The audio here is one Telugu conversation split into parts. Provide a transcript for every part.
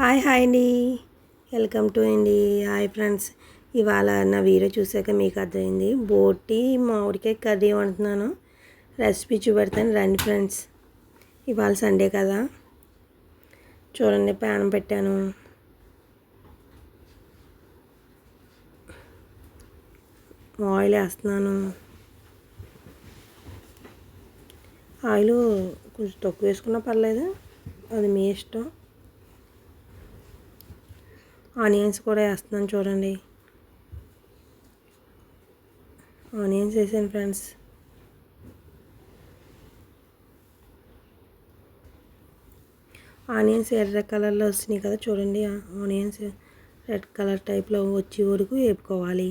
హాయ్ హాయ్ అండి. వెల్కమ్ టు అండి. హాయ్ ఫ్రెండ్స్ ఇవాళ నా వీడియో చూసాక మీకు అర్థమైంది. బోటి మామిడికాయ కర్రీ వండుతున్నాను. రెసిపీ చూపెడతాను. రండి ఫ్రెండ్స్ ఇవాళ సండే కదా. చూడండి ప్యాన్ పెట్టాను. ఆయిల్ వేస్తున్నాను. ఆయిల్ కొంచెం తక్కువ వేసుకున్నా పర్లేదు. అది మీ ఇష్టం. ఆనియన్స్ కూడా వేస్తున్నాను చూడండి. ఆనియన్స్ వేసాను ఫ్రెండ్స్. ఆనియన్స్ ఎర్ర కలర్లో వస్తున్నాయి కదా చూడండి. ఆనియన్స్ రెడ్ కలర్ టైప్లో వచ్చే వరకు వేపుకోవాలి.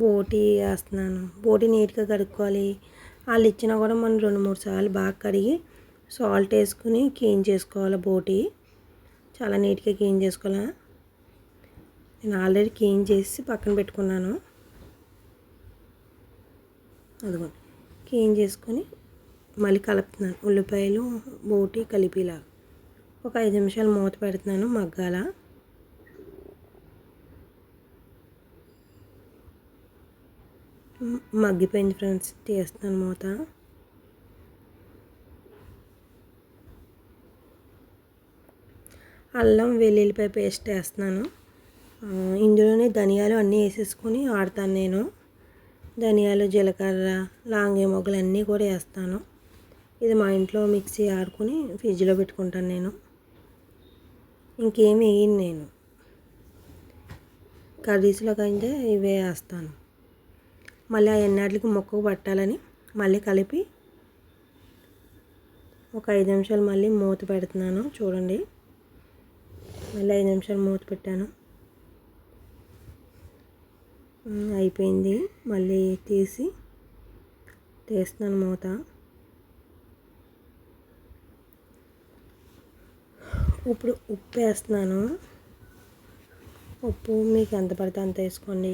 బోటి వేస్తున్నాను. బోటి నీట్గా కడుక్కోవాలి. వాళ్ళు ఇచ్చినా కూడా మనం రెండు మూడు సార్లు బాగా కడిగి సాల్ట్ వేసుకుని క్లీన్ చేసుకోవాలి బోటి. చాలా నీట్గా క్లీన్ చేసుకోవాలి? నేను ఆల్రెడీ క్లీన్ చేసి పక్కన పెట్టుకున్నాను. అదిగోండి క్లీన్ చేసుకొని మళ్ళీ కలుపుతున్నాను. ఉల్లిపాయలు బోటి కలిపిలా. ఒక ఐదు నిమిషాలు మూత పెడుతున్నాను మగ్గాల? మగ్గిపోయింది ఫ్రెండ్స్ తీస్తున్నాను మూత. అల్లం వెల్లుల్లిపాయ పేస్ట్ వేస్తున్నాను. ఇందులోనే ధనియాలు అన్నీ వేసేసుకొని ఆడతాను నేను. ధనియాలు జీలకర్ర లాంగే మొగ్గలు అన్నీ కూడా వేస్తాను. ఇది మా ఇంట్లో మిక్సీ ఆడుకొని ఫ్రిడ్జ్లో పెట్టుకుంటాను నేను. ఇంకేం వేయను నేను. కర్రీస్లో కంటే ఇవే వేస్తాను. మళ్ళీ ఆ ఎన్నాటికి మొక్కకు పట్టాలని మళ్ళీ కలిపి ఒక ఐదు నిమిషాలు మళ్ళీ మూత పెడుతున్నాను. చూడండి. మళ్ళీ ఐదు నిమిషాలు మూత పెట్టాను. అయిపోయింది. మళ్ళీ తీసి తీస్తున్నాను మూత. ఇప్పుడు ఉప్పు వేస్తున్నాను. ఉప్పు మీకు ఎంత పడితే అంత వేసుకోండి.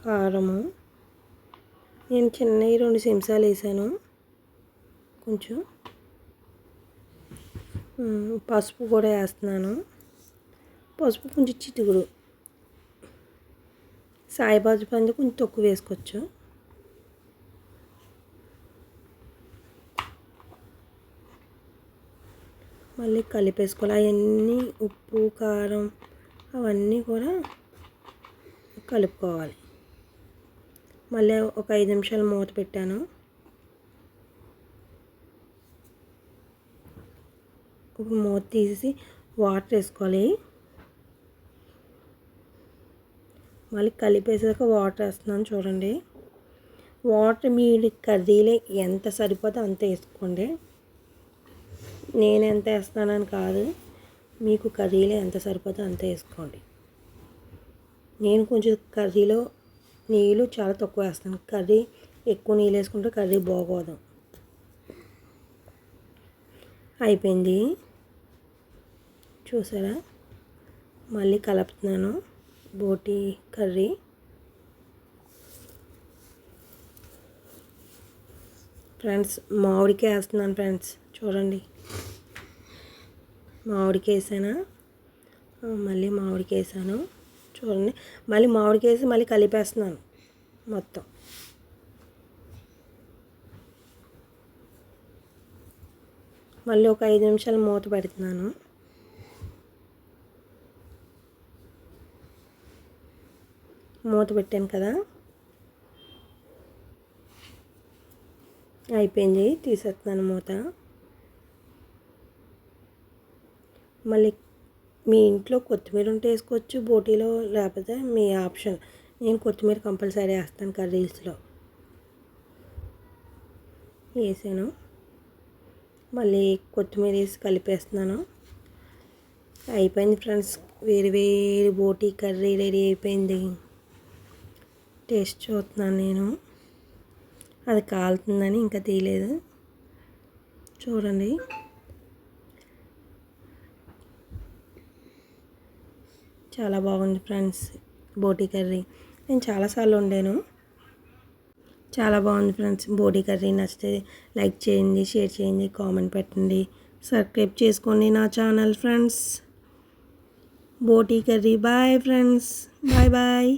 కారము నేను చిన్నవి రెండు చెంచాలు వేసాను. కొంచెం పసుపు కూడా వేస్తున్నాను. పసుపు కొంచెం చిటుకుడు. సాయిబాజు పంది కొంచెం తక్కువ వేసుకోవచ్చు. మళ్ళీ కలిపేసుకోవాలి. అవన్నీ ఉప్పు కారం అవన్నీ కూడా కలుపుకోవాలి. మళ్ళీ ఒక ఐదు నిమిషాలు మూత పెట్టాను. ఇప్పుడు మూత తీసి వాటర్ వేసుకోవాలి. మళ్ళీ కలిపేసాక వాటర్ వేస్తున్నాను చూడండి. వాటర్ మీ కర్రీలే ఎంత సరిపోతే అంత వేసుకోండి. నేను ఎంత వేస్తానని కాదు మీకు కర్రీలో ఎంత సరిపోతే అంత వేసుకోండి. నేను కొంచెం కర్రీలో నీళ్ళు చాలా తక్కువ వేస్తాను కర్రీ ఎక్కువ నీళ్ళు వేసుకుంటే కర్రీ బాగోదు. అయిపోయింది. చూసారా? మళ్ళీ కలుపుతున్నాను. బోటి కర్రీ. ఫ్రెండ్స్ మామిడికాయ వేస్తున్నాను ఫ్రెండ్స్. చూడండి. మామిడికాయ వేసానా? మళ్ళీ మామిడికాయ వేసాను. చూడండి. మళ్ళీ మామిడికేసి మళ్ళీ కలిపేస్తున్నాను మొత్తం. మళ్ళీ ఒక ఐదు నిమిషాలు మూత పెడుతున్నాను. మూత పెట్టాను కదా. అయిపోయింది. తీసేస్తున్నాను మూత. మళ్ళీ మీ ఇంట్లో కొత్తిమీర ఉంటే వేసుకోవచ్చు బోటీలో లేకపోతే మీ ఆప్షన్. నేను కొత్తిమీర కంపల్సరీ వేస్తాను కర్రీస్లో వేసాను. మళ్ళీ కొత్తిమీర వేసి కలిపేస్తున్నాను. అయిపోయింది ఫ్రెండ్స్. వేరు వేరు బోటీ కర్రీ రెడీ అయిపోయింది. టేస్ట్ చూస్తున్నాను నేను. అది కాలుతుందని ఇంకా తీయలేదు. చూడండి. చాలా బాగుంది ఫ్రెండ్స్ బోటీ కర్రీ. నేను చాలాసార్లు వండాను. చాలా బాగుంది ఫ్రెండ్స్ బోటీ కర్రీ. నచ్చితే లైక్ చేయండి షేర్ చేయండి కామెంట్ పెట్టండి. సబ్స్క్రైబ్ చేసుకోండి నా channel friends. Boti curry. Bye friends. Bye bye.